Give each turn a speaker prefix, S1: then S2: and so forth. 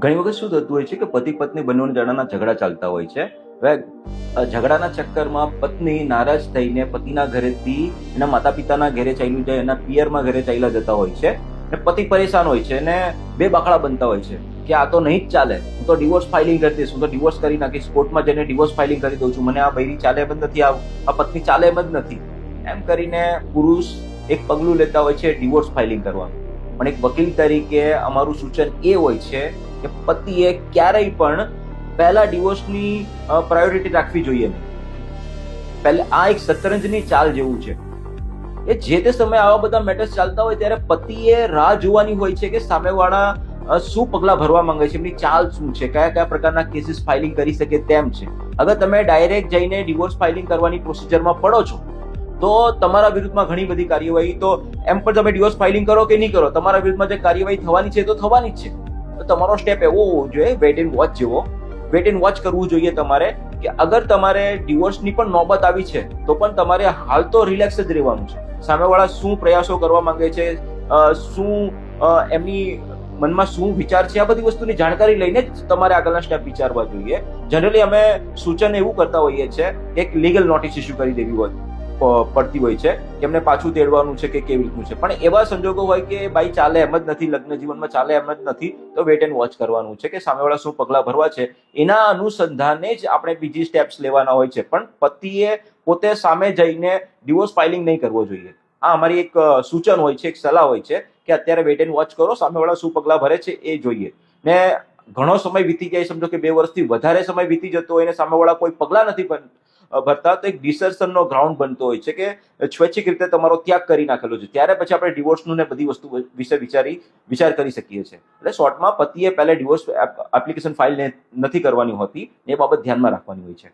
S1: ઘણી વખત શું થતું હોય છે કે પતિ પત્ની બંને જણાના ઝઘડા ચાલતા હોય છે. ઝઘડાના ચક્કરમાં પત્ની નારાજ થઈને પતિના ઘરેથી એના માતા પિતાના ઘરે ચાલ્યું જાય, એના પિયરમાં ઘરે ચાલ્યા જતા હોય છે. ને પતિ પરેશાન હોય છે અને બે બાકડા બનતા હોય છે કે આ તો નહીં જ ચાલે. હું તો ડિવોર્સ ફાઇલિંગ કરી દઈશ, હું તો ડિવોર્સ કરી નાખીશ, કોર્ટમાં જઈને ડિવોર્સ ફાઇલિંગ કરી દઉં છું. મને આ બૈરી ચાલે એમ જ નથી, આ પત્ની ચાલે એમ જ નથી. એમ કરીને પુરુષ એક પગલું લેતા હોય છે ડિવોર્સ ફાઇલિંગ કરવાનું પણ એક વકીલ તરીકે અમારું સૂચન એ હોય છે કે પતિએ ક્યારેય પણ પહેલા ડિવોર્સની પ્રાયોરિટી રાખવી જોઈએ નહીં. પહેલા આ એક શતરંજની ચાલ જેવું છે. એ જે તે સમયે આવા બધા મેટર્સ ચાલતા હોય ત્યારે પતિએ રાહ જોવાની હોય છે કે સામેવાળા શું પગલાં ભરવા માંગે છે, એમની ચાલ શું છે, કયા કયા પ્રકારના કેસીસ ફાઇલિંગ કરી શકે તેમ છે. અગર તમે ડાયરેક્ટ જઈને ડિવોર્સ ફાઇલિંગ કરવાની પ્રોસિજરમાં પડો છો તો તમારા વિરુદ્ધમાં ઘણી બધી કાર્યવાહી. તો એમ પણ તમે ડિવોર્સ ફાઇલિંગ કરો કે નહીં કરો, તમારા વિરુદ્ધમાં જે કાર્યવાહી થવાની છે તો થવાની જ છે. તો તમારો સ્ટેપ એવો હોવો જોઈએ વેટ એન્ડ વોચ જેવો. વેટ એન્ડ વોચ કરવું જોઈએ તમારે કે અગર તમારે ડિવોર્સની પણ નોબત આવી છે, તો પણ તમારે હાલ તો રિલેક્સ જ રહેવાનું છે. સામેવાળા શું પ્રયાસો કરવા માંગે છે શું એમની મનમાં શું વિચાર છે, આ બધી વસ્તુની જાણકારી લઈને જ તમારે આગળના સ્ટેપ વિચારવા જોઈએ. જનરલી અમે સૂચન એવું કરતા હોઈએ છીએ એક લીગલ નોટિસ ઇસ્યુ કરી દેવી હોય. પડતી હોય છે એમને પાછું તેડવાનું છે કે કેવી રીતનું છે. પણ એવા સંજોગો હોય કે ભાઈ ચાલે એમ જ નથી, લગ્ન જીવનમાં ચાલે એમ જ નથી, તો વેટ એન્ડ વોચ કરવાનું છે કે સામેવાળા શું પગલાં ભરવા છે. એના અનુસંધાને જ આપણે બીજી સ્ટેપ્સ લેવાના હોય છે. પણ પતિએ પોતે સામે જઈને ડિવોર્સ ફાઇલિંગ નહીં કરવો જોઈએ. આ અમારી એક સૂચન હોય છે, એક સલાહ હોય છે કે અત્યારે વેટ એન્ડ વોચ કરો, સામેવાળા શું પગલાં ભરે છે એ જોઈએ. ને ઘણો સમય વીતી જાય, સમજો કે બે વર્ષથી વધારે સમય વીતી જતો હોય ને સામેવાળા કોઈ પગલાં નથી ભરતા તો એક ડિસર્શનનો ગ્રાઉન્ડ બનતો હોય છે કે સ્વૈચ્છિક રીતે તમારો ત્યાગ કરી નાખેલો છે. ત્યારે પછી આપણે ડિવોર્સનું ને બધી વસ્તુ વિશે વિચારી, વિચાર કરી શકીએ છીએ. એટલે શોર્ટમાં પતિએ પહેલા ડિવોર્સ એપ્લિકેશન ફાઇલ નથી કરવાની હોતી એ બાબત ધ્યાનમાં રાખવાની હોય છે.